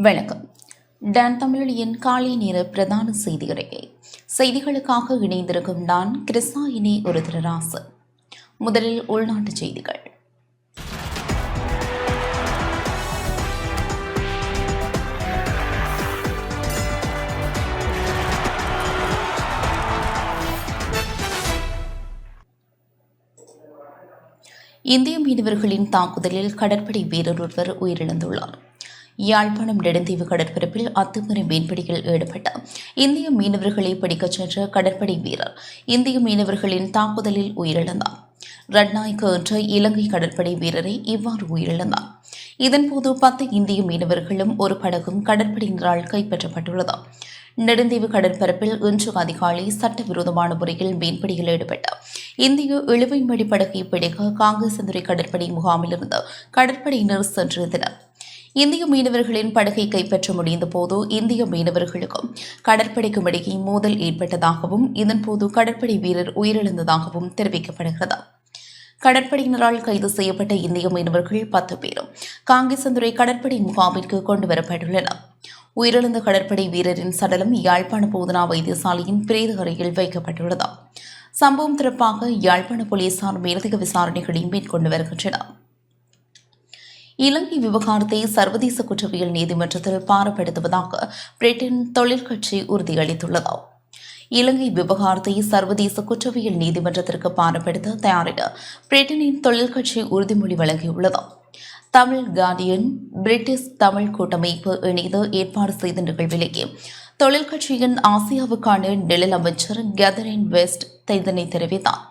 வணக்கம். டன் தமிழின் காலை நேர பிரதான செய்தி அறிக்கை செய்திகளுக்காக இணைந்திருக்கும் நான் இனி ஒரு திருராசு முதலில் உள்நாட்டு செய்திகள். இந்திய மீனவர்களின் தாக்குதலில் கடற்படை வீரர் ஒருவர் உயிரிழந்துள்ளார். யாழ்ப்பாணம் நெடுந்தீவு கடற்பரப்பில் அத்துமீறி மீன்பிடியில் ஈடுபட்ட இந்திய மீனவர்களை பிடிக்கச் சென்ற கடற்படை வீரர் இந்திய மீனவர்களின் தாக்குதலில் உயிரிழந்தார். ரட்நாயக்கு என்ற இலங்கை கடற்படை வீரரை இவ்வாறு உயிரிழந்தார். இதன்போது பத்து இந்திய மீனவர்களும் ஒரு படகும் கடற்படையினரால் கைப்பற்றப்பட்டுள்ளது. நெடுந்தீவு கடற்பரப்பில் இன்று அதிகாலை சட்டவிரோதமான முறையில் மீன்பிடியில் ஈடுபட்ட இந்திய இழுவைமடி படகை பிடிக்க காங்கேசந்துறை கடற்படை முகாமிலிருந்து கடற்படையினர் சென்றிருந்தனர். இந்திய மீனவர்களின் படகை கைப்பற்ற முடிந்த போது இந்திய மீனவர்களுக்கும் கடற்படைக்கும் இடையே மோதல் ஏற்பட்டதாகவும் இதன்போது கடற்படை வீரர் உயிரிழந்ததாகவும் தெரிவிக்கப்படுகிறது. கடற்படையினரால் கைது செய்யப்பட்ட இந்திய மீனவர்கள் பத்து பேரும் காங்கேசந்துறை கடற்படை முகாமிற்கு கொண்டுவரப்பட்டுள்ளனர் உயிரிழந்த கடற்படை வீரரின் சடலம் யாழ்ப்பாண போதனா வைத்தியசாலையின் பிரேத அறையில் வைக்கப்பட்டுள்ளது சம்பவம் தொடர்பாக யாழ்ப்பாண போலீசார் மேலதிக விசாரணைகளை மேற்கொண்டு வருகின்றனர். இலங்கை விவகாரத்தை சர்வதேச குற்றவியல் நீதிமன்றத்தில் பாரப்படுத்துவதாக பிரிட்டன் தொழிற்கட்சி உறுதியளித்துள்ளது. இலங்கை விவகாரத்தை சர்வதேச குற்றவியல் நீதிமன்றத்திற்கு பாரப்படுத்த தயாரிட பிரிட்டனின் தொழிற்கட்சி உறுதிமொழி வழங்கியுள்ளது. தமிழ் கார்டியன் பிரிட்டிஷ் தமிழ் கூட்டமைப்பு இணைந்து ஏற்பாடு செய்த நிகழ்விலேயே தொழிற்கட்சியின் ஆசியாவுக்கான நிழல் அமைச்சர் கேதரின் வெஸ்ட் இதனை தெரிவித்தார்.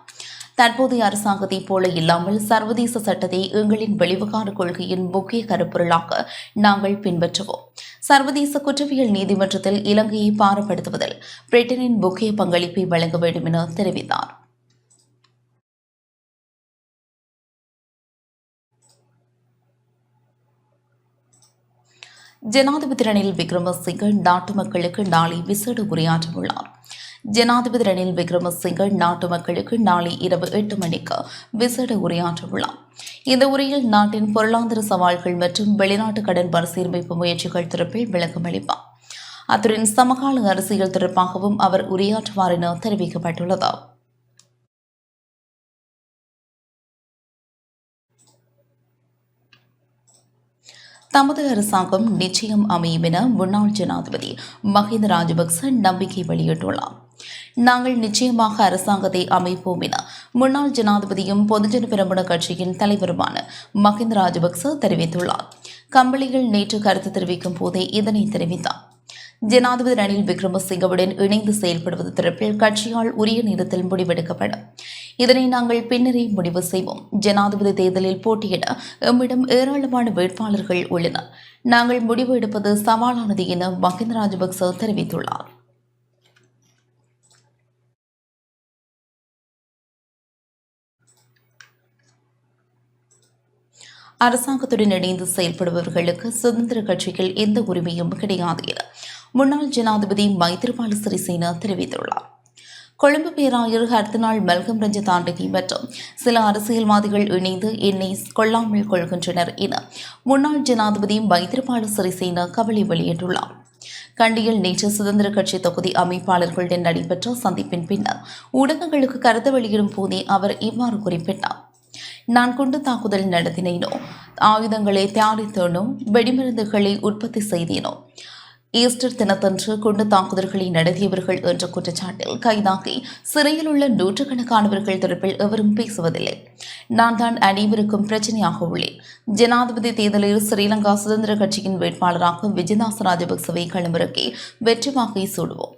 தற்போதைய அரசாங்கத்தைப் போல இல்லாமல் சர்வதேச சட்டத்தை எங்களின் வெளிவிகார கொள்கையின் முக்கிய கருப்பொருளாக நாங்கள் பின்பற்றுவோம். சர்வதேச குற்றவியல் நீதிமன்றத்தில் இலங்கையை பாரப்படுத்துவதில் பிரிட்டனின் முக்கிய பங்களிப்பை வழங்க வேண்டும் என தெரிவித்தார். ஜனாதிபதி ரணில் விக்ரமசிங்க நாட்டு மக்களுக்கு நாளை விசேட உரையாற்றவுள்ளார். ஜனாதிபதி ரணில் விக்ரமசிங்க நாட்டு மக்களுக்கு நாளை இரவு எட்டு மணிக்கு விசேட உரையாற்றவுள்ளார் இந்த உரையில் நாட்டின் பொருளாதார சவால்கள் மற்றும் வெளிநாட்டு கடன் மறுசீரமைப்பு முயற்சிகள் தொடர்பில் விளக்கம் அளிப்பார். அத்துடன் சமகால அரசியல் தொடர்பாகவும் அவர் உரையாற்றுவார் என தெரிவிக்கப்பட்டுள்ளது. தமது அரசாங்கம் நிச்சயம் அமையும் என முன்னாள் ஜனாதிபதி மஹிந்த ராஜபக்ச நம்பிக்கை வெளியிட்டுள்ளார். நாங்கள் நிச்சயமாக அரசாங்கத்தை அமைப்போம் என முன்னாள் ஜனாதிபதியும் பொதுஜன பெரமுன கட்சியின் தலைவருமான மஹிந்த ராஜபக்ச தெரிவித்துள்ளார். கம்பளியில் நேற்று கருத்து தெரிவிக்கும் போதே இதனை தெரிவித்தார். ஜனாதிபதி ரணில் விக்ரமசிங்கவுடன் இணைந்து செயல்படுவது தொடர்பில் கட்சியால் உரிய நேரத்தில் முடிவெடுக்கப்படும் இதனை நாங்கள் பின்னரே முடிவு செய்வோம். ஜனாதிபதி தேர்தலில் போட்டியிட எம்மிடம் ஏராளமான வேட்பாளர்கள் உள்ளனர். நாங்கள் முடிவு எடுப்பது சவாலானது என மஹிந்த ராஜபக்ச தெரிவித்துள்ளார். அரசாங்கத்துடன் இணைந்து செயல்படுபவர்களுக்கு சுதந்திர கட்சிகள் எந்த உரிமையும் கிடையாது என முன்னாள் ஜனாதிபதி மைத்ரிபால சிறிசேனா தெரிவித்துள்ளார். கொழும்பு பேராயர் ஹர்தினால் மல்கம் ரஞ்சித் ஆண்டகி மற்றும் சில அரசியல்வாதிகள் இணைந்து என்னை கொள்ளாமல் கொள்கின்றனர் என முன்னாள் ஜனாதிபதி மைத்ரிபால சிறிசேனா கவலை வெளியிட்டுள்ளார். கண்டியில் நேற்று சுதந்திர கட்சி தொகுதி அமைப்பாளர்களுடன் நடைபெற்ற சந்திப்பின் பின்னர் ஊடகங்களுக்கு கருத்து வெளியிடும் போதே அவர் இவ்வாறு குறிப்பிட்டார். நான் குண்டு தாக்குதல் நடத்தினேனோ? ஆயுதங்களை தயாரித்தேனோ வெடிமருந்துகளை உற்பத்தி செய்தேனோ? ஈஸ்டர் தினத்தன்று குண்டு தாக்குதல்களை நடத்தியவர்கள் என்ற குற்றச்சாட்டில் கைதாகி சிறையில் உள்ள நூற்றுக்கணக்கானவர்கள் தொடர்பில் எவரும் பேசுவதில்லை. நான் தான் அனைவருக்கும் பிரச்சனையாக உள்ளேன். ஜனாதிபதி தேர்தலில் ஸ்ரீலங்கா சுதந்திர கட்சியின் வேட்பாளராக விஜயதாச ராஜபக்சவை களமிறக்கி வெற்றி வாக்கை சூடுவோம்.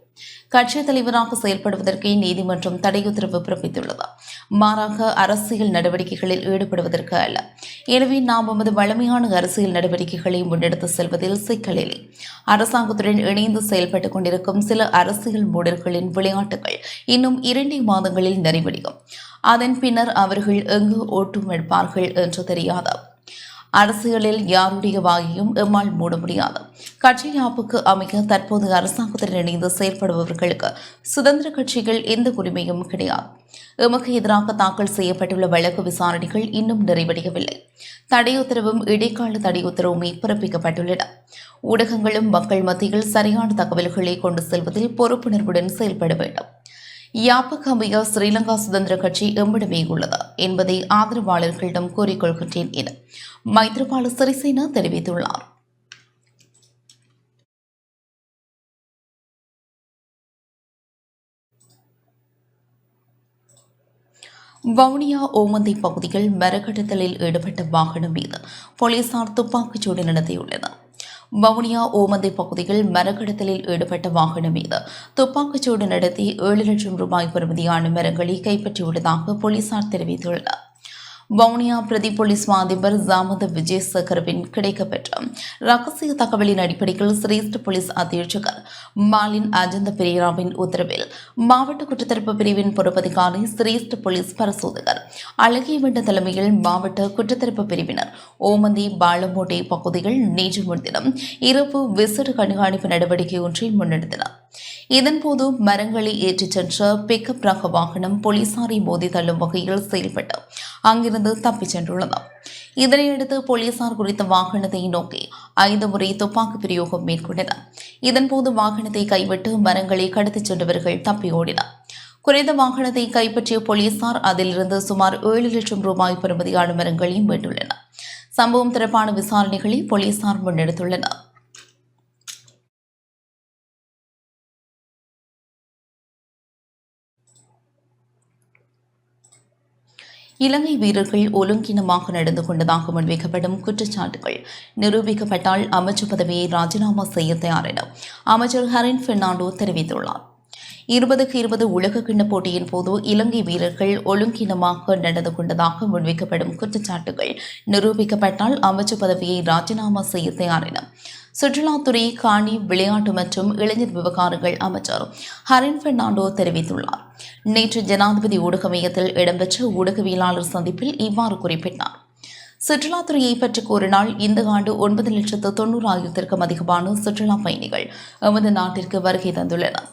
கட்சித் தலைவராக செயல்படுவதற்கே நீதிமன்றம் தடை உத்தரவு பிறப்பித்துள்ளது. மாறாக அரசியல் நடவடிக்கைகளில் ஈடுபடுவதற்கு அல்ல. எனவே நாம் நமது வலிமையான அரசியல் நடவடிக்கைகளை முன்னெடுத்து செல்வதில் சிக்கல் இல்லை. அரசாங்கத்துடன் இணைந்து செயல்பட்டுக் கொண்டிருக்கும் சில அரசியல் மூடர்களின் விளையாட்டுகள் இன்னும் இரண்டே மாதங்களில் நிறைவடையும். அதன் பின்னர் அவர்கள் எங்கு ஓட்டும் எடுப்பார்கள் என்று தெரியாது? அரசியலில் யாருடைய வாயையும் எம்மால் மூட முடியாது. கட்சி யாப்புக்கு அமைக்க தற்போது அரசாங்கத்துடன் இணைந்து செயல்படுபவர்களுக்கு சுதந்திர கட்சிகள் எந்த உரிமையும் கிடையாது. எமக்கு எதிராக தாக்கல் செய்யப்பட்டுள்ள வழக்கு விசாரணைகள் இன்னும் நிறைவடையவில்லை. தடையுத்தரவும் இடைக்கால தடையுத்தரவுமே பிறப்பிக்கப்பட்டுள்ளன. ஊடகங்களும் மக்கள் மத்தியில் சரியான தகவல்களை கொண்டு செல்வதில் பொறுப்புணர்வுடன் செயல்பட வேண்டும். யாப்புக்கு ஸ்ரீலங்கா சுதந்திர கட்சி எம்மிடமே உள்ளது என்பதை ஆதரவாளர்களிடம் கூறிக்கொள்கின்றேன் என மைத்ரிபால சிறிசேனா தெரிவித்துள்ளார். வவுனியா ஓமந்தை பகுதியில் மரக்கடத்தலில் ஈடுபட்ட வாகனம் மீது போலீசார் துப்பாக்கிச்சூடு நடத்தியுள்ளனர். வவுனியா ஓமந்தை பகுதியில் மரக்கடத்தலில் ஈடுபட்ட வாகனம் மீது துப்பாக்கிச்சூடு நடத்தி ஏழு லட்சம் ரூபாய் பெறுமதியான மரங்களை கைப்பற்றியுள்ளதாக போலீசார் தெரிவித்துள்ளனர். வவுனியா பிரதி போலீஸ் மாதிபர் ஜாமத விஜயசேகரவின் கிடைக்கப்பெற்ற ரகசிய தகவலின் அடிப்படையில் சிரேஷ்ட போலீஸ் அதிகர் மாலின் அஜந்த பெரியராவின் உத்தரவில் மாவட்ட குற்றத்தடுப்பு பிரிவின் பொறுப்பதிகாரி சிரேஷ்ட போலீஸ் பரிசோதகர் அழகியவண்ட தலைமையில் மாவட்ட குற்றத்தடுப்பு பிரிவினர் ஓமந்தி பாலமோட்டை பகுதிகள் நேற்று முன்தினம் இரவு விசேட கண்காணிப்பு நடவடிக்கை ஒன்றை முன்னெடுத்தனர். இதன்போது மரங்களை ஏற்றிச் சென்ற பிக்கப் ரக வாகனம் போலீசாரை மோதி தள்ளும் வகையில் செயல்பட்டு அங்கிருந்து தப்பிச் சென்றுள்ளது. இதனையடுத்து போலீசார் குறித்த வாகனத்தை நோக்கி ஐந்து முறை துப்பாக்கி பிரயோகம் மேற்கொண்டனர். இதன்போது வாகனத்தை கைவிட்டு மரங்களை கடத்திச் சென்றவர்கள் தப்பி ஓடினர். குறைந்த வாகனத்தை கைப்பற்றிய போலீசார் அதிலிருந்து சுமார் ஏழு லட்சம் ரூபாய் பெறுமதியான மரங்களையும் மீட்டுள்ளனர். சம்பவம் தொடர்பான விசாரணைகளை போலீசார் முன்னெடுத்துள்ளனர். இலங்கை வீரர்கள் ஒழுங்கினமாக நடந்து கொண்டதாக முன்வைக்கப்படும் குற்றச்சாட்டுகள் நிரூபிக்கப்பட்டால் அமைச்சர் பதவியை ராஜினாமா செய்ய தயார் என அமைச்சர் ஹரின் பெர்னாண்டோ தெரிவித்துள்ளார். இருபதுக்கு இருபது உலக கிண்ண போட்டியின் போது இலங்கை வீரர்கள் ஒழுங்கினமாக நடந்து கொண்டதாக முன்வைக்கப்படும் குற்றச்சாட்டுகள் நிரூபிக்கப்பட்டால் அமைச்சர் பதவியை ராஜினாமா செய்ய தயார் என சுற்றுலாத்துறை காணி விளையாட்டு மற்றும் இளைஞர் விவகாரங்கள் அமைச்சர் ஹரின் பெர்னாண்டோ தெரிவித்துள்ளார். நேற்று ஜனாதிபதி ஊடக மையத்தில் இடம்பெற்ற ஊடகவியலாளர் சந்திப்பில் இவ்வாறு குறிப்பிட்டார். சுற்றுலாத்துறையை பற்றி கூறினால் இந்த ஆண்டு ஒன்பது லட்சத்து தொண்ணூறாயிரத்திற்கும் அதிகமான சுற்றுலா பயணிகள் எமது நாட்டிற்கு வருகை தந்துள்ளனர்.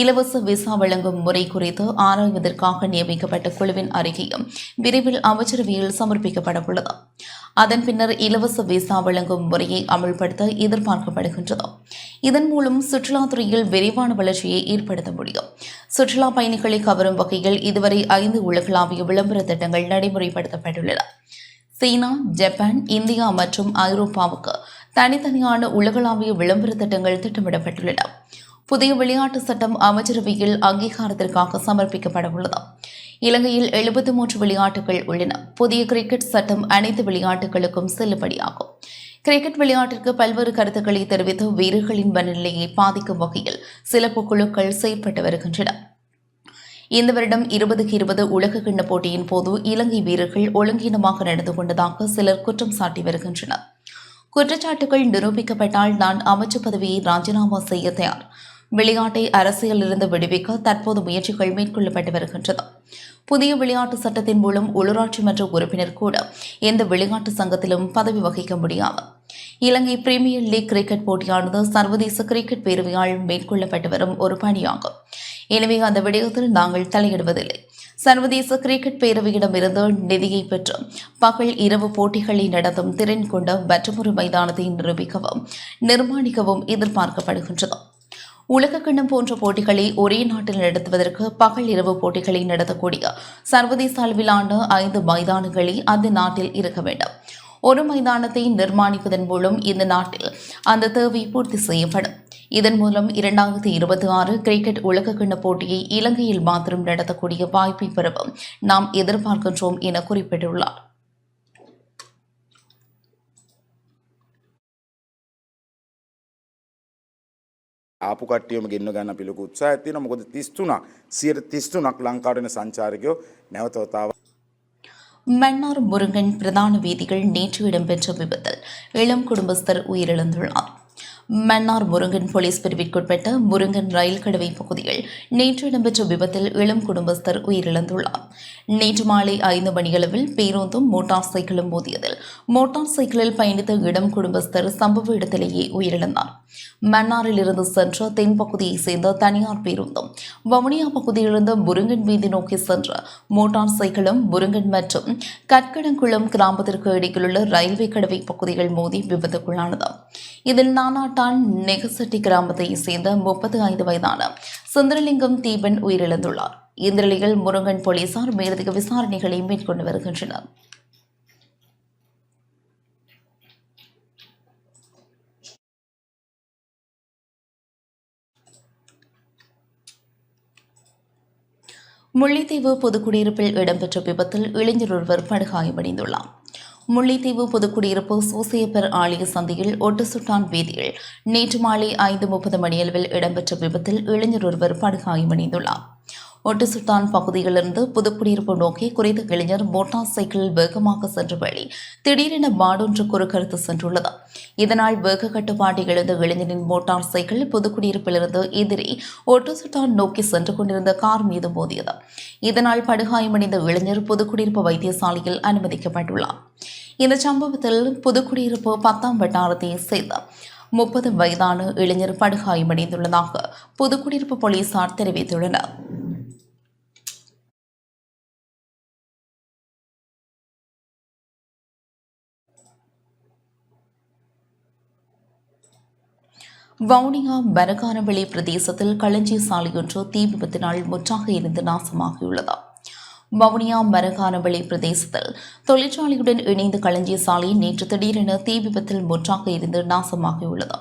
இலவச விசா வழங்கும் முறை குறித்து ஆராய்வதற்காக நியமிக்கப்பட்ட குழுவின் அறிக்கையும் விரைவில் அமைச்சரவையில் சமர்ப்பிக்கப்பட உள்ளது. அதன் பின்னர் இலவச விசா வழங்கும் முறையை அமல்படுத்த எதிர்பார்க்கப்படுகின்றது. இதன் மூலம் சுற்றுலாத்துறையில் விரைவான வளர்ச்சியை ஏற்படுத்த முடியும். சுற்றுலா பயணிகளை கவரும் வகையில் இதுவரை ஐந்து உலகளாவிய விளம்பர திட்டங்கள் நடைமுறைப்படுத்தப்பட்டுள்ளன. சீனா ஜப்பான் இந்தியா மற்றும் ஐரோப்பாவுக்கு தனித்தனியான உலகளாவிய விளம்பர திட்டங்கள் திட்டமிடப்பட்டுள்ளன. புதிய விளையாட்டு சட்டம் அமைச்சரவையில் அங்கீகாரத்திற்காக சமர்ப்பிக்கப்பட உள்ளது. இலங்கையில் எழுபத்தி மூன்று விளையாட்டுகள் உள்ளன. புதிய கிரிக்கெட் சட்டம் அனைத்து விளையாட்டுகளுக்கும் செல்லுபடியாகும். கிரிக்கெட் விளையாட்டிற்கு பல்வேறு கருத்துக்களை தெரிவித்து வீரர்களின் மனநிலையை பாதிக்கும் வகையில் சில குழுக்கள் செயற்பட்டு வருகின்றன. இந்த வருடம் இருபதுக்கு இருபது உலக கிண்ண போட்டியின் போது இலங்கை வீரர்கள் ஒழுங்கீனமாக நடந்து கொண்டதாக சிலர் குற்றம் சாட்டி வருகின்றனர். குற்றச்சாட்டுகள் நிரூபிக்கப்பட்டால் நான் அமைச்சர் பதவியை ராஜினாமா செய்ய தயார். விளையாட்டை அரசியலிருந்து விடுவிக்க தற்போது முயற்சிகள் மேற்கொள்ளப்பட்டு வருகின்றது புதிய விளையாட்டு சட்டத்தின் மூலம் உள்ளூராட்சி மன்ற உறுப்பினர் கூட எந்த விளையாட்டு சங்கத்திலும் பதவி வகிக்க முடியாது இலங்கை பிரீமியர் லீக் கிரிக்கெட் போட்டியானது சர்வதேச கிரிக்கெட் பேரவையால் மேற்கொள்ளப்பட்டு வரும் ஒரு பணியாகும். எனவே அந்த விடயத்தில் நாங்கள் தலையிடுவதில்லை. சர்வதேச கிரிக்கெட் பேரவையிடமிருந்து நிதியை பெற்று பகல் இரவு போட்டிகளை நடத்தும் திறன் கொண்ட மற்றொரு மைதானத்தை நிரூபிக்கவும் நிர்மாணிக்கவும் எதிர்பார்க்கப்படுகின்றது உலகக்கிண்ணம் போன்ற போட்டிகளை ஒரே நாட்டில் நடத்துவதற்கு பகல் இரவு போட்டிகளை நடத்தக்கூடிய சர்வதேச அளவிலான ஐந்து மைதானங்களே அந்த நாட்டில் இருக்க வேண்டும். ஒரு மைதானத்தை நிர்மாணிப்பதன் மூலம் இந்த நாட்டில் அந்த தேவை பூர்த்தி செய்யப்படும். இதன் மூலம் இரண்டாயிரத்தி இருபத்தி ஆறு கிரிக்கெட் உலகக்கிண்ண போட்டியை இலங்கையில் மாத்திரம் நடத்தக்கூடிய வாய்ப்பை பெறவும் நாம் எதிர்பார்க்கின்றோம் என குறிப்பிட்டுள்ளார். ආපු කට්ටියම ගෙන්න්න ගන්න පිළිකු උත්සා ඇතින මොකද තිස්තුනක් සියට තිස්තුනක් ලංකාටන සංචාරකයෝ නැවතවතාව மன்னார் முருங்கன் பிரதான வீதிகள் நேற்று இடம்பெற்ற விபத்தில் இளம் குடும்பஸ்தர் உயிரிழந்துள்ளார் மன்னார் முருங்கன் போலீஸ் பிரிவிற்குட்பட்ட முருங்கன் ரயில் கடவை பகுதியில் நேற்று இடம்பெற்ற விபத்தில் இளம் குடும்பஸ்தர் உயிரிழந்துள்ளார் நேற்று மாலை ஐந்து மணியளவில் பேருந்தும் மோட்டார் சைக்கிளும் மோதியதில் மோட்டார் சைக்கிளில் பயணித்த இளம் குடும்பஸ்தர் சம்பவ இடத்திலேயே உயிரிழந்தார் மன்னாரில் இருந்து சென்ற தென்பகுதியைச் சேர்ந்த தனியார் பேருந்தும் வவுனியா பகுதியிலிருந்து முருங்கன் வீதி நோக்கி சென்ற மோட்டார் சைக்கிளும் முருங்கன் மற்றும் கற்கடங்குளம் கிராமத்திற்கு இடையிலுள்ள ரயில்வே கடவை பகுதிகள் மோதி விபத்துக்குள்ளானது. இதில் நானாட்டான் நெகசட்டி கிராமத்தைச் சேர்ந்த முப்பத்தி ஐந்து வயதான சுந்தரலிங்கம் தீபன் உயிரிழந்துள்ளார். இந்த நிலையில் முருங்கன் போலீசார் மேலதிக விசாரணைகளை மேற்கொண்டு வருகின்றனர். முல்லைத்தீவு பொதுக்குடியிருப்பில் இடம்பெற்ற விபத்தில் இளைஞர் ஒருவர் படுகாயமடைந்துள்ளார். முல்லைத்தீவு பொதுக்குடியிருப்பு சூசையப்பர் ஆலய சந்தையில் ஒட்டுசுட்டான் வீதியில் நேற்று மாலை ஐந்து முப்பது மணியளவில் இடம்பெற்ற விபத்தில் இளைஞர் ஒருவர் படுகாயமடைந்துள்ளார். ஒட்டுசுட்டான் பகுதியிலிருந்து புதுக்குடியிருப்பு நோக்கி குறித்த இளைஞர் மோட்டார் சைக்கிளில் வேகமாக சென்ற வழி திடீரென மாடொன்று குறுக்கறுத்து சென்றுள்ளது. இதனால் வேக கட்டுப்பாட்டை இழந்த இளைஞரின் மோட்டார் சைக்கிள் புதுக்குடியிருப்பிலிருந்து எதிரே ஒட்டுசுட்டான் நோக்கி சென்று கொண்டிருந்த கார் மீது மோதியது. இதனால் படுகாயமடைந்த இளைஞர் புதுக்குடியிருப்பு வைத்தியசாலையில் அனுமதிக்கப்பட்டுள்ளார். இந்த சம்பவத்தில் புதுக்குடியிருப்பு பத்தாம் வட்டாரத்தை சேர்ந்த முப்பது வயதான இளைஞர் படுகாயமடைந்துள்ளதாக புதுக்குடியிருப்பு போலீசார் தெரிவித்துள்ளனர். வவுனியா பரகாரவெளி பிரதேசத்தில் களஞ்சி சாலையொன்று தீ விபத்தினால் முற்றாக இருந்து நாசமாகியுள்ளது. வவுனியா மரகானவெளி பிரதேசத்தில் தொழிற்சாலையுடன் இணைந்த களஞ்சிய சாலை நேற்று திடீரென தீ விபத்தில் முற்றாக இருந்து நாசமாகியுள்ளது.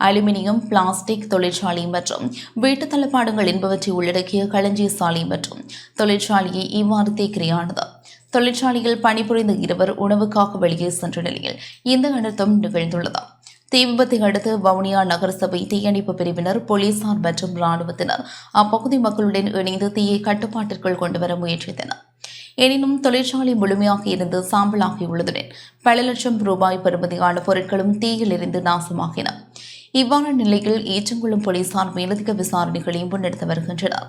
அலுமினியம் பிளாஸ்டிக் தொழிற்சாலை மற்றும் வீட்டு தளபாடங்கள் என்பவற்றை உள்ளடக்கிய களஞ்சிய சாலை மற்றும் தொழிற்சாலையை இவ்வாறு தேக்கிரையானது. தொழிற்சாலையில் பணிபுரிந்த இருவர் உணவுக்காக வெளியே சென்ற நிலையில் இந்த அனர்த்தம் நிகழ்ந்துள்ளது. தீ விபத்தை அடுத்து வவுனியா நகரசபை தீயணைப்பு பிரிவினர் போலீசார் மற்றும் ராணுவத்தினர் அப்பகுதி மக்களுடன் இணைந்து தீயை கட்டுப்பாட்டிற்குள் கொண்டுவர முயற்சித்தனர். எனினும் தொழிற்சாலை முழுமையாக இருந்து சாம்பலாகியுள்ளதுடன் பல லட்சம் ரூபாய் பெறுமதியான பொருட்களும் தீயில் இருந்து நாசமாகின. இவ்வாறு நிலையில் ஈச்சங்குளம் போலீசார் மேலதிக விசாரணைகளை முன்னெடுத்து வருகின்றனர்.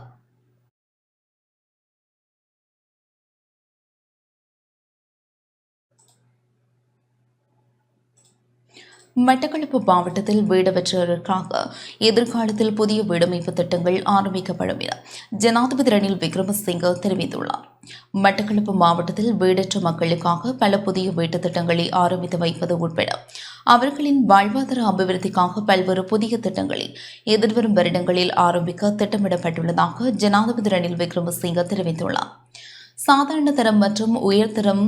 மட்டக்களப்பு மாவட்டத்தில் வீடவற்றோருக்காக எதிர்காலத்தில் புதிய வீடமைப்பு திட்டங்கள் ஆரம்பிக்கப்படும் என ஜனாதிபதி ரணில் விக்ரமசிங்க தெரிவித்துள்ளார். மட்டக்களப்பு மாவட்டத்தில் வீடற்ற மக்களுக்காக பல புதிய வீட்டுத் திட்டங்களை ஆரம்பித்து வைப்பது உட்பட அவர்களின் வாழ்வாதார அபிவிருத்திக்காக பல்வேறு புதிய திட்டங்களை எதிர்வரும் வருடங்களில் ஆரம்பிக்க திட்டமிடப்பட்டுள்ளதாக ஜனாதிபதி ரணில் விக்ரமசிங்க தெரிவித்துள்ளார். சாதாரண தரம் மற்றும் உயர்தரம்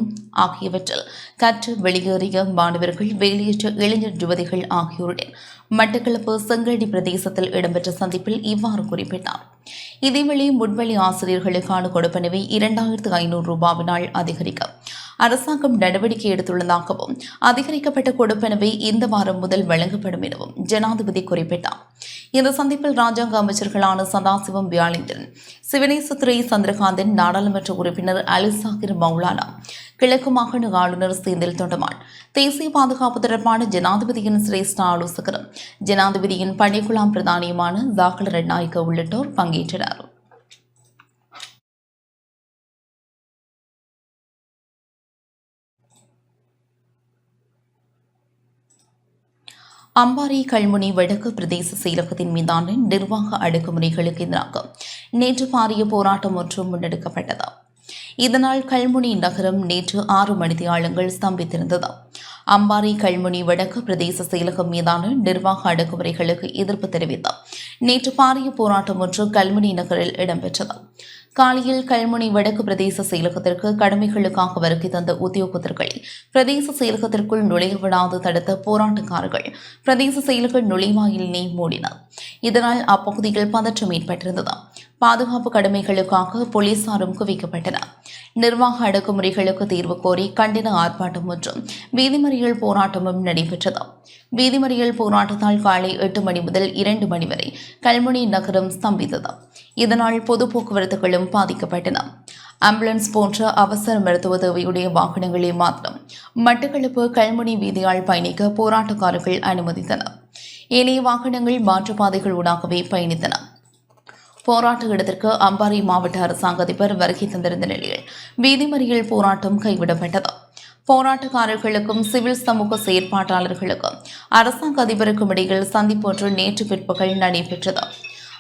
ஆகியவற்றில் கற்று வெளியேறிய மாணவர்கள் வேலையற்ற இளைஞர் யுவதிகள் ஆகியோருடன் மட்டக்களப்பு செங்கடி பிரதேசத்தில் இடம்பெற்ற சந்திப்பில் இவ்வாறு குறிப்பிட்டார். இதேவேளை முன்வழி ஆசிரியர்களுக்கான கொடுப்பனவை இரண்டாயிரத்து ஐநூறு ரூபாவினால் அதிகரிக்க அரசாங்கம் நடவடிக்கை எடுத்துள்ளதாகவும் அதிகரிக்கப்பட்ட கொடுப்பனவை இந்த வாரம் முதல் வழங்கப்படும் எனவும் ஜனாதிபதி குறிப்பிட்டார். இந்த சந்திப்பில் ராஜாங்க அமைச்சர்களான சதாசிவம் வியாழேந்திரன் சிவனேசத்துறை சந்திரகாந்தன் நாடாளுமன்ற உறுப்பினர் அலிசாகிர் மௌலானா கிழக்கு மாகாண ஆளுநர் சேந்தில் தொண்டமான். தேசிய பாதுகாப்பு தொடர்பான ஜனாதிபதியின் சிரேஷ்ட ஆலோசகரும் ஜனாதிபதியின் பணிக்குழாம் பிரதானியுமான தாக்கல் ரெட்நாயக்க உள்ளிட்டோர் பங்கேற்றனர். அம்பாரி கல்முனை வடக்கு பிரதேச செயலகத்தின் மீதான நிர்வாக அடக்குமுறைகளுக்கு எதிராக நேற்று பாரிய போராட்டம் ஒன்று முன்னெடுக்கப்பட்டது. இதனால் கல்முனி நகரம் நேற்று ஆறு மணித்தியாலங்கள் ஸ்தம்பித்திருந்தது. அம்பாரி கல்முனி வடக்கு பிரதேச செயலகம் மீதான நிர்வாக அடக்குமுறைகளுக்கு எதிர்ப்பு தெரிவித்து நேற்று பாரிய போராட்டம் ஒன்று கல்முனி நகரில் இடம்பெற்றது. காலையில் கல்முனை வடக்கு பிரதேச செயலகத்திற்கு கடமைகளுக்காக வருகை தந்த உத்தியோகத்தர்களை பிரதேச செயலகத்திற்குள் நுழைய விடாது தடுத்த போராட்டக்காரர்கள் பிரதேச செயலக நுழைவாயிலினை மூடினர். இதனால் அப்பகுதியில் பதற்றம் ஏற்பட்டிருந்தது. பாதுகாப்பு கடமைகளுக்காக போலீசாரும் குவிக்கப்பட்டனர். நிர்வாக அடக்குமுறைகளுக்கு தீர்வு கோரி கண்டன ஆர்ப்பாட்டம் மற்றும் வீதிமறியல் போராட்டமும் நடைபெற்றது. வீதிமறியல் போராட்டத்தால் காலை எட்டு மணி முதல் இரண்டு மணி வரை கல்முனை நகரம் ஸ்தம்பித்தது. இதனால் பொது போக்குவரத்துகளும் பாதிக்கப்பட்டன. ஆம்புலன்ஸ் போன்ற அவசர மருத்துவ தேவையுடைய வாகனங்களை மாத்திரம் மட்டக்களப்பு கல்முனை வீதியால் பயணிக்க போராட்டக்காரர்கள் அனுமதித்தனர். ஏனைய வாகனங்கள் மாற்றுப்பாதைகள் ஊடாகவே பயணித்தன. போராட்ட இடத்திற்கு அம்பாறை மாவட்ட அரசாங்க அதிபர் வருகை தந்திருந்த நிலையில் வீதிமறியல் போராட்டம் கைவிடப்பட்டது. போராட்டக்காரர்களுக்கும் சிவில் சமூக செயற்பாட்டாளர்களுக்கும் அரசாங்க அதிபருக்கும் இடையில் சந்திப்பு ஒன்று நேற்று பிற்பகல் நடைபெற்றது.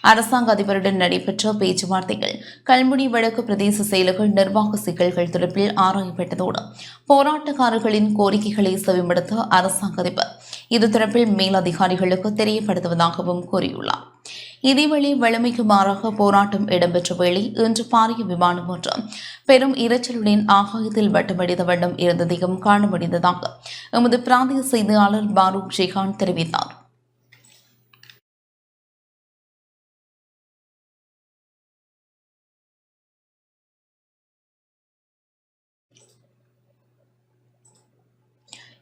அரசாங்க அதிபருடன் நடைபெற்ற பேச்சுவார்த்தைகள் கல்முனை வடக்கு பிரதேச செயலர்கள் நிர்வாக சிக்கல்கள் தொடர்பில் ஆராயப்பட்டதோடு போராட்டக்காரர்களின் கோரிக்கைகளை செவிமடுத்த அரசாங்க அதிபர் இது தொடர்பில் மேலதிகாரிகளுக்கு தெரியப்படுத்துவதாகவும் கூறியுள்ளார். இதேவேளை வலிமைக்கு மாறாக போராட்டம் இடம்பெற்ற வேளை இன்று பாரிய விமானம் ஒன்று பெரும் இரைச்சலுடன் ஆகாயத்தில் வட்டமடித்த வண்ணம் இருந்ததையும் காண முடிந்ததாக எமது பிராந்திய செய்தியாளர் பாரூக் ஜெகான் தெரிவித்தார்.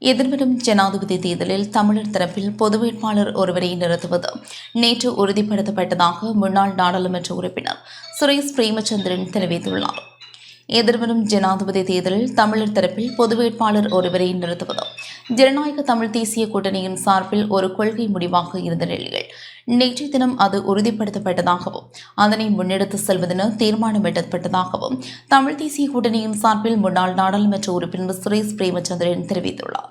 எதிர்வரும் ஜனாதிபதி தேர்தலில் தமிழர் தரப்பில் பொது வேட்பாளர் ஒருவரை நிறுத்துவது நேற்று உறுதிப்படுத்தப்பட்டதாக முன்னாள் நாடாளுமன்ற உறுப்பினர் சுரேஷ் பிரேமச்சந்திரன் தெரிவித்துள்ளார். எதிர்வரும் ஜனாதிபதி தேர்தலில் தமிழர் தரப்பில் பொது வேட்பாளர் ஒருவரை நிறுத்துவது? ஜனநாயக தமிழ் தேசிய கூட்டணியின் சார்பில் ஒரு கொள்கை முடிவாக இருந்த நிலையில் நேற்றைய தினம் அது உறுதிப்படுத்தப்பட்டதாகவும் அதனை முன்னெடுத்து செல்வதென தீர்மானம் எட்டப்பட்டதாகவும் தமிழ் தேசிய கூட்டணியின் சார்பில் முன்னாள் நாடாளுமன்ற உறுப்பினர் சுரேஷ் பிரேமச்சந்திரன் தெரிவித்துள்ளார்.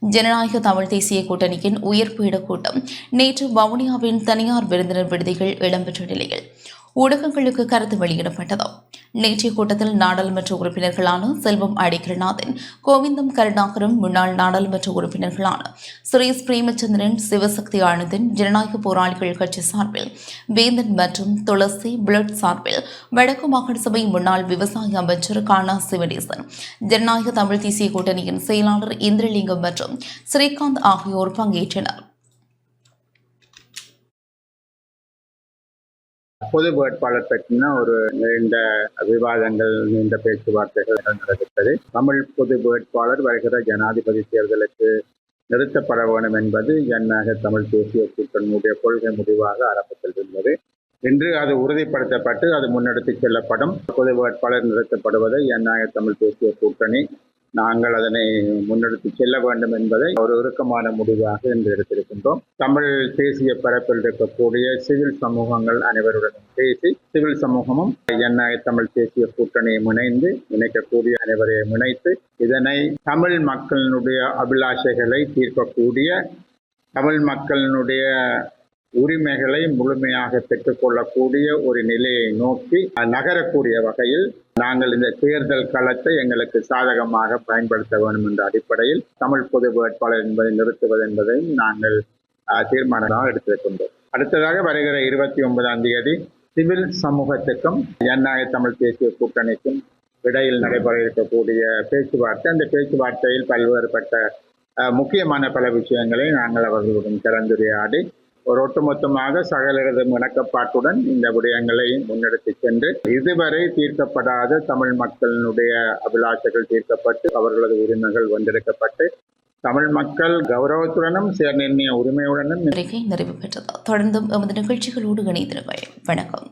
ஜனநாயக தமிழ் தேசிய கூட்டணியின் உயர்பீட கூட்டம் நேற்று வவுனியாவின் தனியார் விருந்தினர் விடுதிகள் இடம்பெற்ற நிலையில் ஊடகங்களுக்கு கருத்து வெளியிடப்பட்டது நேற்றைய கூட்டத்தில் நாடாளுமன்ற உறுப்பினர்களான செல்வம் அடிக்கரநாதன் கோவிந்தம் கருணாகரும் முன்னாள் நாடாளுமன்ற உறுப்பினர்களான சுரேஷ் பிரேமச்சந்திரன் சிவசக்தி ஆனந்தன் ஜனநாயக போராளிகள் கட்சி சார்பில் வேந்தன் மற்றும் துளசி புலட் சார்பில் வடக்கு மாகாண சபை முன்னாள் விவசாய அமைச்சர் கானா சிவனேசன் ஜனநாயக தமிழ் தேசிய கூட்டணியின் செயலாளர் இந்திரலிங்கம் மற்றும் ஸ்ரீகாந்த் ஆகியோர் பங்கேற்றனர். பொது வேட்பாளர் பற்றின ஒரு நீண்ட விவாதங்கள் நீண்ட பேச்சுவார்த்தைகள் நடைபெற்றது தமிழ் பொது வேட்பாளர் வருகிற ஜனாதிபதி தேர்தலுக்கு நிறுத்தப்பட வேண்டும் என்பது ஜனநாயக தமிழ் தேசிய கூட்டணியுடைய கொள்கை முடிவாக ஆரம்பத்தில் இருந்தது. இன்று அது உறுதிப்படுத்தப்பட்டு அது முன்னெடுத்து செல்லப்படும். பொது வேட்பாளர் நிறுத்தப்படுவதை ஜனநாயக தமிழ் தேசிய கூட்டணி நாங்கள் அதனை முன்னெடுத்து செல்ல வேண்டும் என்பதை ஒரு இறுக்கமான முடிவாக இன்று எடுத்திருக்கின்றோம். தமிழ் தேசிய பரப்பில் இருக்கக்கூடிய சிவில் சமூகங்கள் அனைவருடனும் பேசி சிவில் சமூகமும் என்ஐ தமிழ் தேசிய கூட்டணியை இணைந்து இணைக்கக்கூடிய அனைவரையும் இணைத்து இதனை தமிழ் மக்களினுடைய அபிலாஷைகளை தீர்க்கக்கூடிய தமிழ் மக்களினுடைய உரிமைகளை முழுமையாக பெற்றுக்கொள்ளக்கூடிய ஒரு நிலையை நோக்கி நகரக்கூடிய வகையில் நாங்கள் இந்த தேர்தல் களத்தை எங்களுக்கு சாதகமாக பயன்படுத்த வேண்டும் என்ற அடிப்படையில் தமிழ் பொது வேட்பாளர் என்பதை நிறுத்துவது என்பதையும் நாங்கள் தீர்மானமாக எடுத்திருக்கின்றோம். அடுத்ததாக வருகிற இருபத்தி ஒன்பதாம் தேதி சிவில் சமூகத்துக்கும் ஜனநாயக தமிழ் தேசிய கூட்டணிக்கும் இடையில் நடைபெற இருக்கக்கூடிய பேச்சுவார்த்தை. அந்த பேச்சுவார்த்தையில் பல்வேறுபட்ட முக்கியமான பல விஷயங்களை நாங்கள் அவர்களுடன் கலந்துரையாடி ஒரு ஒட்டுமொத்தமாக சகலரது இணக்கப்பாட்டுடன் இந்த விடயங்களை முன்னெடுத்து சென்று இதுவரை தீர்க்கப்படாத தமிழ் மக்களினுடைய அபிலாஷைகள் தீர்க்கப்பட்டு அவர்களது உரிமைகள் வந்தெடுக்கப்பட்டு தமிழ் மக்கள் கௌரவத்துடனும் சேர்நிர்ணய உரிமையுடனும் நிறைவு பெற்றது தொடர்ந்தும் எமது நிகழ்ச்சிகளோடு இணைந்திருங்கள். வணக்கம்.